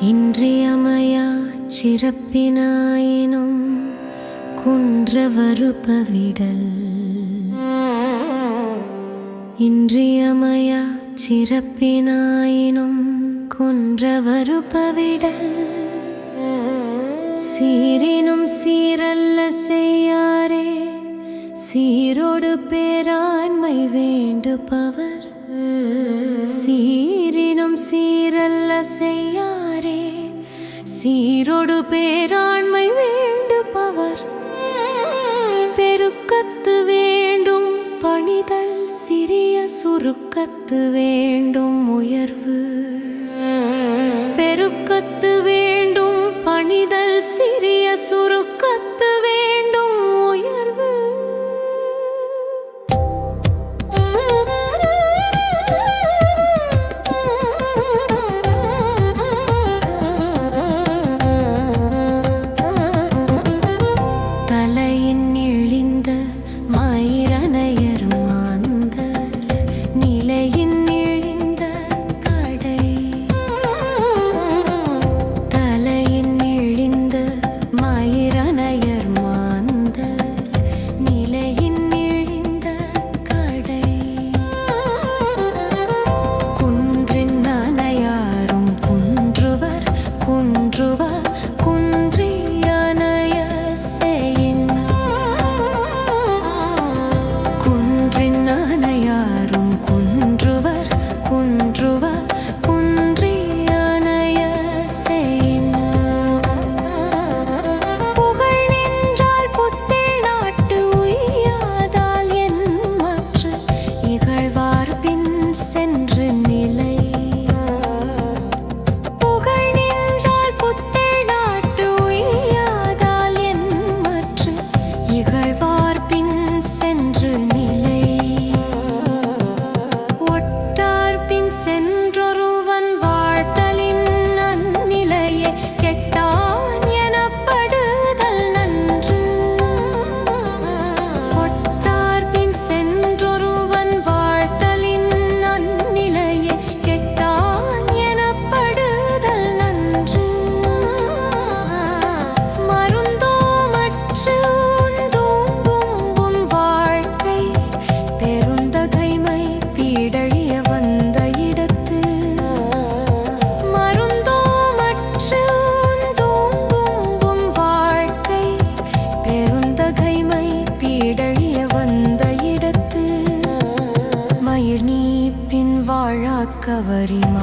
இன்றியமையா சிறப்பினாயினும் குன்றவருபவிடல். இன்றியமையா சிறப்பினாயினும் குன்றவருபவிடல். சீரினும் சீரல்ல செய்யாரே சீரோடு பேராண்மை வேண்டுபவர் சீரோடு பேராண்மை வேண்டுபவர். பெருக்கத்து வேண்டும் பணிதல் சிறிய சுருக்கத்து வேண்டும் உயர்வு மழையின் இழிந்த கடை. தலையின் இழிந்த மயிர buddy.